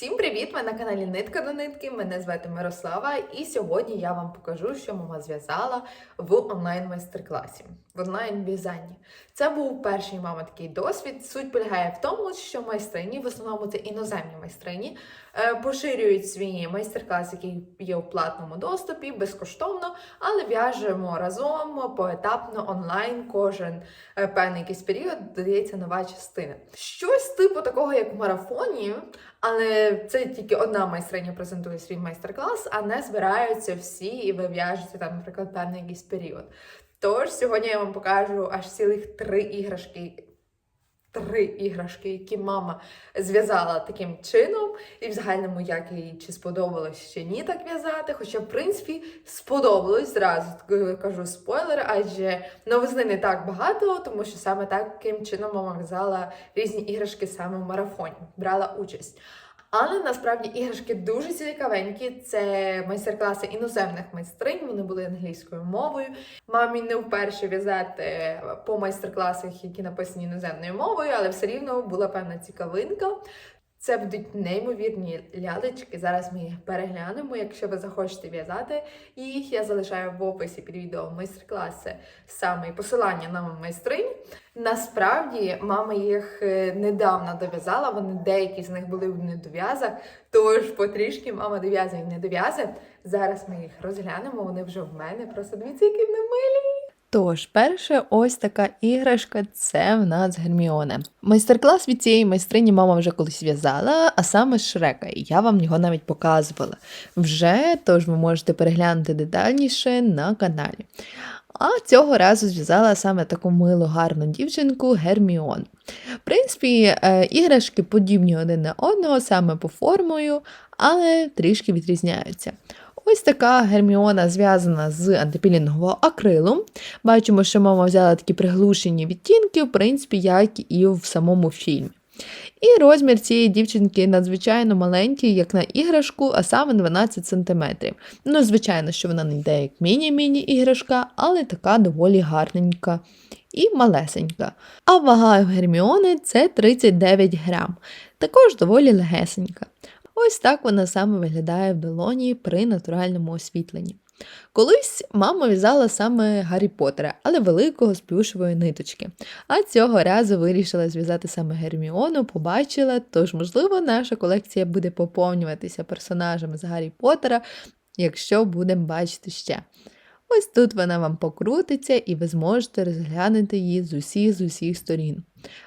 Всім привіт! Ви на каналі Нитка до нитки. Мене звати Мирослава, і сьогодні я вам покажу, що мама зв'язала в онлайн майстер-класі в онлайн в'язанні. Це був перший мама такий досвід. Суть полягає в тому, що майстрині, в основному це іноземні майстрині, е, поширюють свій майстер-клас, який є у платному доступі, безкоштовно, але в'яжемо разом поетапно онлайн. Кожен е, певний якийсь період додається нова частина. Щось типу такого, як в марафоні. Але це тільки одна майстриня презентує свій майстер-клас, а не збираються всі і ви в'яжете там, наприклад, певний якийсь період. Тож сьогодні я вам покажу аж цілих три іграшки. Три іграшки, які мама зв'язала таким чином, і в загальному як їй чи сподобалось чи ні так в'язати. Хоча, в принципі, сподобалось зразу кажу спойлер, адже новизни не так багато, тому що саме таким чином мама в'язала різні іграшки саме в марафоні, брала участь. Але насправді іграшки дуже цікавенькі. Це майстер-класи іноземних майстринь. Вони були англійською мовою. Мамі не вперше в'язати по майстер-класах, які написані іноземною мовою, але все рівно була певна цікавинка. Це будуть неймовірні лялечки. Зараз ми їх переглянемо, якщо ви захочете в'язати їх. Я залишаю в описі під відео майстер-класи саме посилання на майстринь. Насправді мама їх е, недавно дов'язала, вони деякі з них були в недов'язах, тож потрішки мама дов'язує недов'язи. Зараз ми їх розглянемо, вони вже в мене. Просто дивіться, які вони милі. Тож, перше, ось така іграшка це в нас Герміона. Майстер-клас від цієї майстрині мама вже колись в'язала, а саме з Шрека, я вам його навіть показувала. Вже, тож ви можете переглянути детальніше на каналі. А цього разу зв'язала саме таку милу гарну дівчинку Герміон. В принципі, е, іграшки подібні один на одного, саме по формою, але трішки відрізняються. Ось така Герміона зв'язана з антипілінгового акрилу. Бачимо, що мама взяла такі приглушені відтінки, в принципі, як і в самому фільмі. І розмір цієї дівчинки надзвичайно маленький, як на іграшку, а саме 12 см. Ну, звичайно, що вона не йде як міні-міні іграшка, але така доволі гарненька і малесенька. А вага Герміони це 39 грам, також доволі легесенька. Ось так вона саме виглядає в долоні при натуральному освітленні. Колись мама в'язала саме Гаррі Поттера, але великого з плюшевої ниточки. А цього разу вирішила зв'язати саме Герміону, побачила, тож, можливо, наша колекція буде поповнюватися персонажами з Гаррі Поттера, якщо будемо бачити ще. Ось тут вона вам покрутиться, і ви зможете розглянути її з усіх з усіх сторін.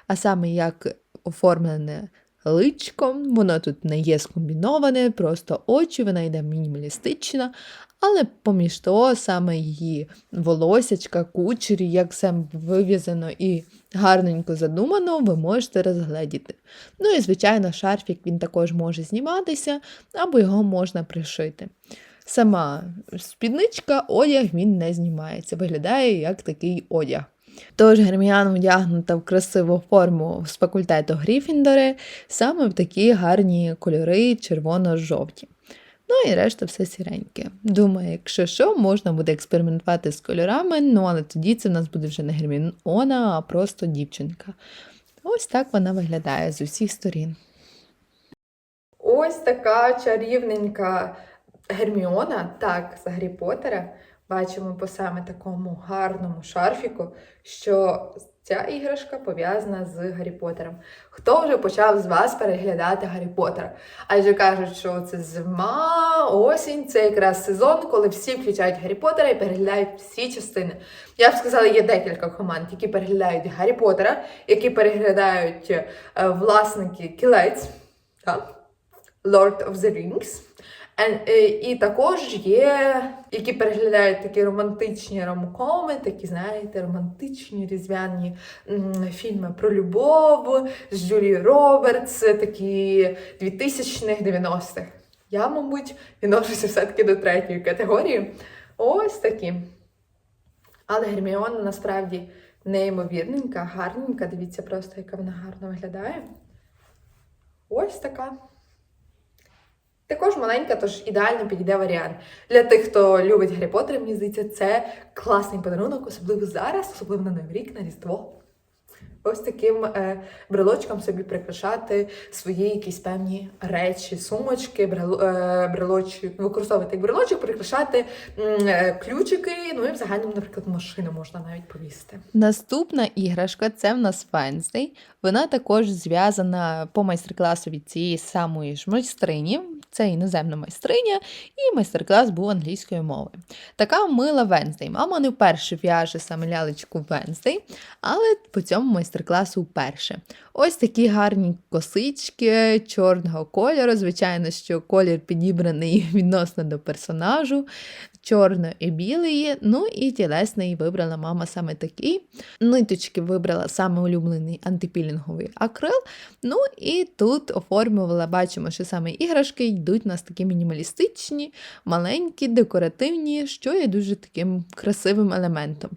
А саме як оформлене личком, воно тут не є скомбіноване, просто очі, вона йде мінімалістична, але поміж того, саме її волосячка, кучері, як все вив'язано і гарненько задумано, ви можете розгледіти. Ну і, звичайно, шарфік він також може зніматися, або його можна пришити. Сама спідничка, одяг він не знімається, виглядає як такий одяг. Тож Герміана вдягнута в красиву форму з факультету Гріфіндори, саме в такі гарні кольори червоно-жовті. Ну і решта все сіреньке. Думаю, якщо що, можна буде експериментувати з кольорами, ну але тоді це в нас буде вже не Герміона, а просто дівчинка. Ось так вона виглядає з усіх сторін. Ось така чарівненька Герміона, так, з Гаррі Поттера. Бачимо по саме такому гарному шарфіку, що ця іграшка пов'язана з Гаррі Поттером. Хто вже почав з вас переглядати Гаррі Поттера? Адже кажуть, що це зима, осінь, це якраз сезон, коли всі включають Гаррі Поттера і переглядають всі частини. Я б сказала, є декілька команд, які переглядають Гаррі Поттера, які переглядають е, власники кілець. Так? Lord of the Rings. And, е, і також є, які переглядають такі романтичні ромкоми, такі, знаєте, романтичні різдвяні фільми про любов з Джулією Робертс, такі 2000-х, 90-х. Я, мабуть, відношуся все-таки до третьої категорії. Ось такі. Але Герміона насправді неймовірненька, гарненька. Дивіться просто, яка вона гарно виглядає. Ось така. Також маленька, тож ідеально підійде варіант. Для тих, хто любить Гаррі Поттера, мені здається, це класний подарунок, особливо зараз, особливо на Новий рік, на Різдво. Ось таким е, брелочком собі прикрашати свої якісь певні речі, сумочки, брело, е, брелочок, використовувати як брелочок, прикрашати е, ключики, ну і в загальному, наприклад, машину можна навіть повісити. Наступна іграшка це в нас Wednesday. Вона також зв'язана по майстер-класу від цієї самої ж майстрині. Це іноземна майстриня, і майстер-клас був англійською мовою. Така мила Венздей. Мама не вперше в'яже саме лялечку Венздей, але по цьому майстер-класу вперше. Ось такі гарні косички чорного кольору. Звичайно, що колір підібраний відносно до персонажу, чорно і білий. Ну і тілесний вибрала мама саме такий. Ниточки вибрала саме улюблений антипілінговий акрил. Ну і тут оформлювала, бачимо, що саме іграшки йдуть у нас такі мінімалістичні, маленькі, декоративні, що є дуже таким красивим елементом.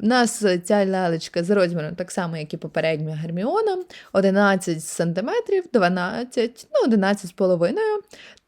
У нас ця лялечка з розміром так само, як і попередня Герміона, 11 см, 12, ну 11 з половиною.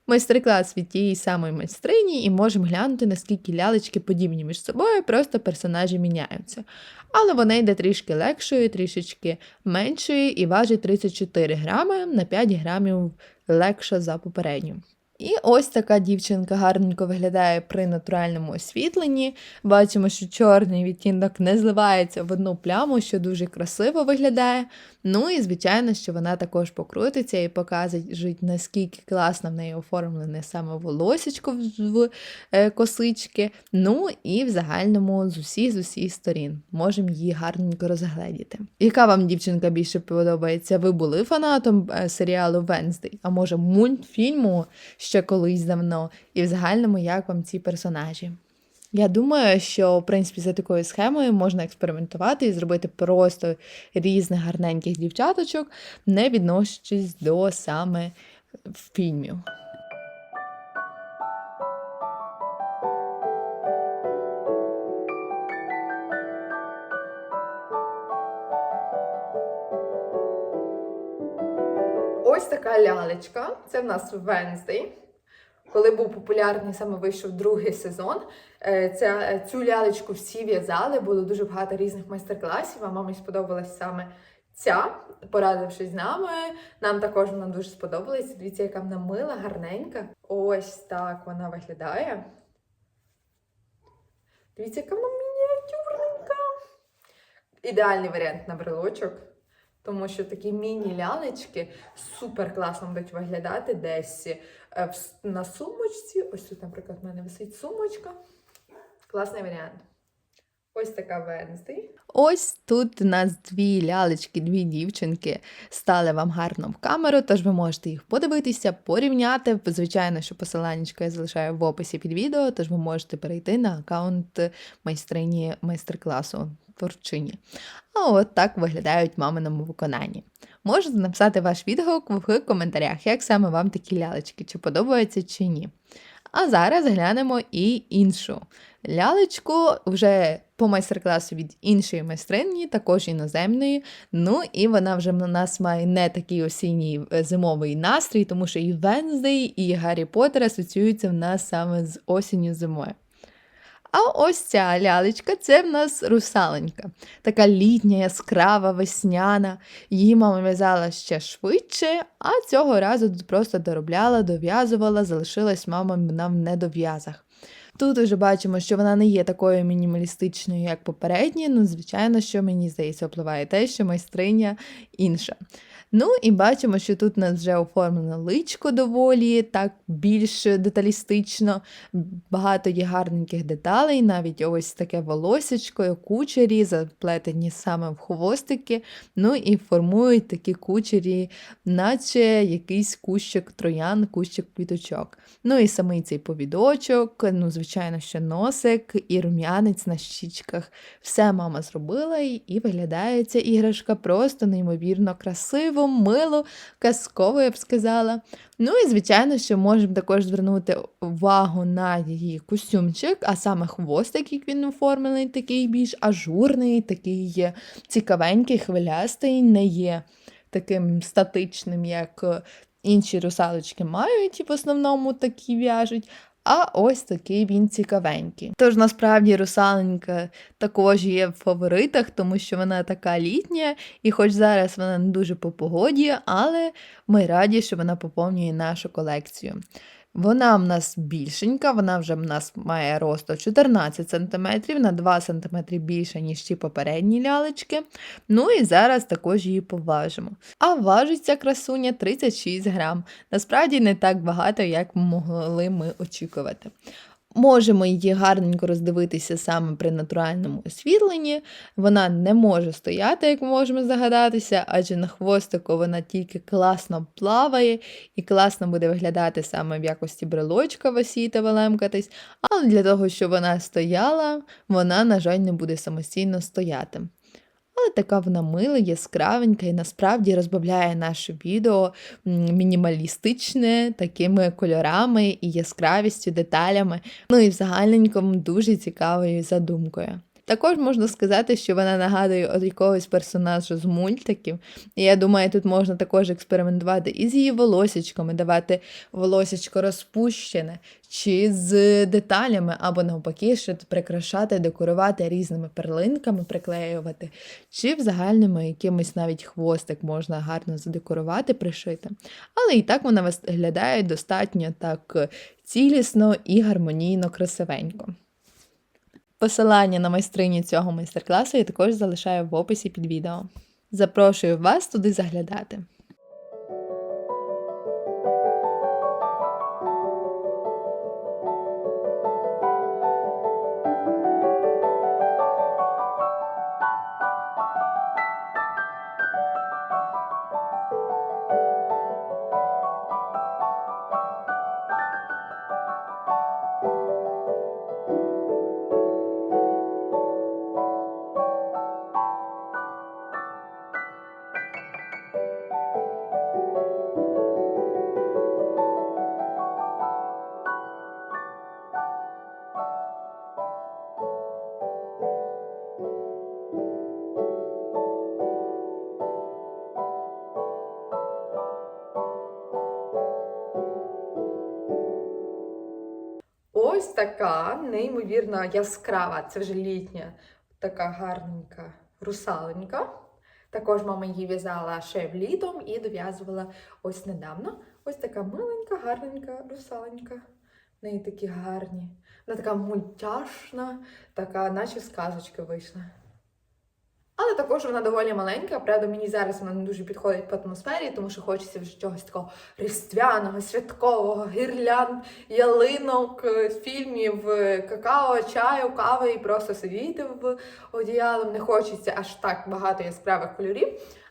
Майстер-клас від тієї самої майстрині, і можемо глянути, наскільки лялечки подібні між собою, просто персонажі міняються. Але вона йде трішки легшою, трішечки меншою і важить 34 грами на 5 грамів легша за попередню. І ось така дівчинка гарненько виглядає при натуральному освітленні. Бачимо, що чорний відтінок не зливається в одну пляму, що дуже красиво виглядає. Ну і звичайно, що вона також покрутиться і покаже, наскільки класно в неї оформлене саме волосечко в е, косички. Ну і в загальному з усіх з усіх сторін можемо її гарненько розгледіти. Яка вам дівчинка більше подобається? Ви були фанатом е, серіалу Венздей? А може мультфільму ще колись давно? І в загальному як вам ці персонажі? Я думаю, що в принципі за такою схемою можна експериментувати і зробити просто різних гарненьких дівчаточок, не відносячись до саме фільмів. Ось така лялечка. Це в нас Wednesday. Коли був популярний, саме вийшов другий сезон. е, Ця, цю лялечку всі в'язали, було дуже багато різних майстер-класів, а мамі сподобалась саме ця, порадившись з нами. Нам також вона дуже сподобалась. Дивіться, яка вона мила, гарненька. Ось так вона виглядає. Дивіться, яка вона мініатюрненька. Ідеальний варіант на брелочок. Тому що такі міні-лялечки супер класно будуть виглядати десь е, на сумочці. Ось тут, наприклад, в мене висить сумочка. Класний варіант. Ось така Wednesday. Ось тут у нас дві лялечки, дві дівчинки стали вам гарно в камеру, тож ви можете їх подивитися, порівняти. Звичайно, що посиланнячко я залишаю в описі під відео, тож ви можете перейти на аккаунт майстрині майстер-класу творчині. А от так виглядають маминому виконанні. Можете написати ваш відгук в коментарях, як саме вам такі лялечки, чи подобаються чи ні. А зараз глянемо і іншу лялечку вже по майстер-класу від іншої майстрині, також іноземної. Ну і вона вже на нас має не такий осінній е, зимовий настрій, тому що і Венздей, і Гаррі Поттер асоціюються в нас саме з осінню зимою. А ось ця лялечка це в нас русаленька. Така літня, яскрава, весняна. Її мама в'язала ще швидше, а цього разу просто доробляла, дов'язувала, залишилась мама в недов'язах. Тут уже бачимо, що вона не є такою мінімалістичною, як попередні. Ну, звичайно, що мені здається, впливає те, що майстриня інша. Ну і бачимо, що тут у нас вже оформлено личко доволі так більш деталістично. Багато є гарненьких деталей, навіть ось таке волосечко, кучері, заплетені саме в хвостики. Ну і формують такі кучері, наче якийсь кущик троян, кущик квіточок. Ну і самий цей повідочок, ну, звичайно, що носик і рум'янець на щічках. Все мама зробила і, виглядає ця іграшка просто неймовірно красиво, мило, казково, я б сказала. Ну і звичайно, що можемо також звернути увагу на її костюмчик, а саме хвостик, як він оформлений, такий більш ажурний, такий цікавенький, хвилястий, не є таким статичним, як е, інші русалочки мають, і в основному такі в'яжуть. А ось такий він цікавенький. Тож насправді русаленька також є в фаворитах, тому що вона така літня, і хоч зараз вона не дуже по погоді, але ми раді, що вона поповнює нашу колекцію. Вона в нас більшенька, вона вже в нас має росту 14 см, на 2 см більше, ніж ті попередні лялечки. Ну і зараз також її поважимо. А важить ця красуня 36 грам. Насправді не так багато, як могли ми очікувати. Можемо її гарненько роздивитися саме при натуральному освітленні. Вона не може стояти, як ми можемо загадатися, адже на хвостику вона тільки класно плаває і класно буде виглядати саме в якості брелочка висіти, велемкатись. Але для того, щоб вона стояла, вона, на жаль, не буде самостійно стояти. Але така вона мила, яскравенька і насправді розбавляє наше відео мінімалістичне такими кольорами і яскравістю, деталями. Ну і в загальненькому дуже цікавою задумкою. Також можна сказати, що вона нагадує от якогось персонажа з мультиків. І я думаю, тут можна також експериментувати і з її волосічками, давати волосічко розпущене, чи з деталями, або навпаки, ще прикрашати, декорувати різними перлинками, приклеювати, чи в загальному якимось навіть хвостик можна гарно задекорувати, пришити. Але і так вона виглядає достатньо так цілісно і гармонійно красивенько. Посилання на майстриню цього майстер-класу я також залишаю в описі під відео. Запрошую вас туди заглядати. Ось така неймовірно яскрава, це вже літня, така гарненька русаленька. Також мама її в'язала ще влітом і дов'язувала ось недавно. Ось така миленька, гарненька русаленька. В неї такі гарні. Вона така мультяшна, така, наче сказочка вийшла. Також вона доволі маленька. Правда, мені зараз вона не дуже підходить по атмосфері, тому що хочеться вже чогось такого різдвяного, святкового, гірлянд, ялинок, е, фільмів, е, какао, чаю, кави і просто сидіти в одіялом. Не хочеться аж так багато яскравих кольорів.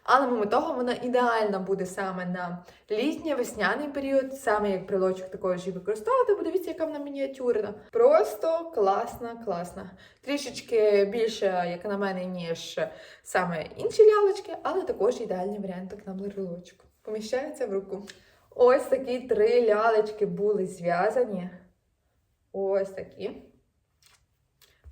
Але мимо того вона ідеальна буде саме на літній весняний період, саме як брелочок також її використовувати. Бо дивіться, яка вона мініатюрна. Просто класна, класна. Трішечки більше, як на мене, ніж саме інші лялочки, але також ідеальний варіант на брелочок. Поміщається в руку. Ось такі три лялечки були зв'язані. Ось такі.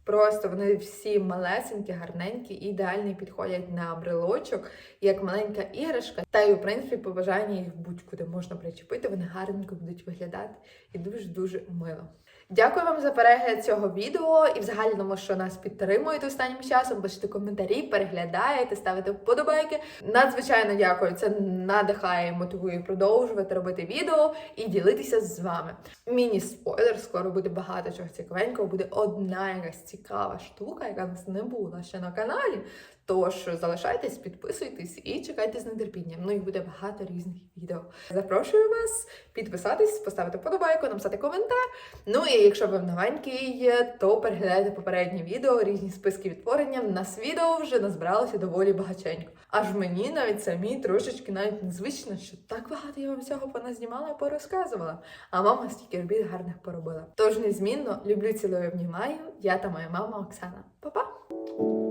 Просто вони всі малесенькі, гарненькі, ідеальні підходять на брелочок, як маленька іграшка. Та й, у принципі, по бажанні їх будь-куди можна причепити, вони гарненько будуть виглядати і дуже-дуже мило. Дякую вам за перегляд цього відео і в загальному, що нас підтримуєте останнім часом. Пишете коментарі, переглядаєте, ставите вподобайки. Надзвичайно дякую. Це надихає мотивує продовжувати робити відео і ділитися з вами. Міні-спойлер, скоро буде багато чого цікавенького. Буде одна якась цікава штука, яка в нас не була ще на каналі. Тож залишайтесь, підписуйтесь і чекайте з нетерпінням. Ну і буде багато різних відео. Запрошую вас підписатись, поставити вподобайку, написати коментар. Ну і якщо ви новенький, то переглядайте попередні відео, різні списки відтворення. Нас відео вже назбиралося доволі багаченько. Аж мені навіть самі трошечки навіть незвично, що так багато я вам всього поназнімала і порозказувала. А мама стільки робіт гарних поробила. Тож незмінно люблю, цілую, обнімаю. Я та моя мама Оксана. Па-па!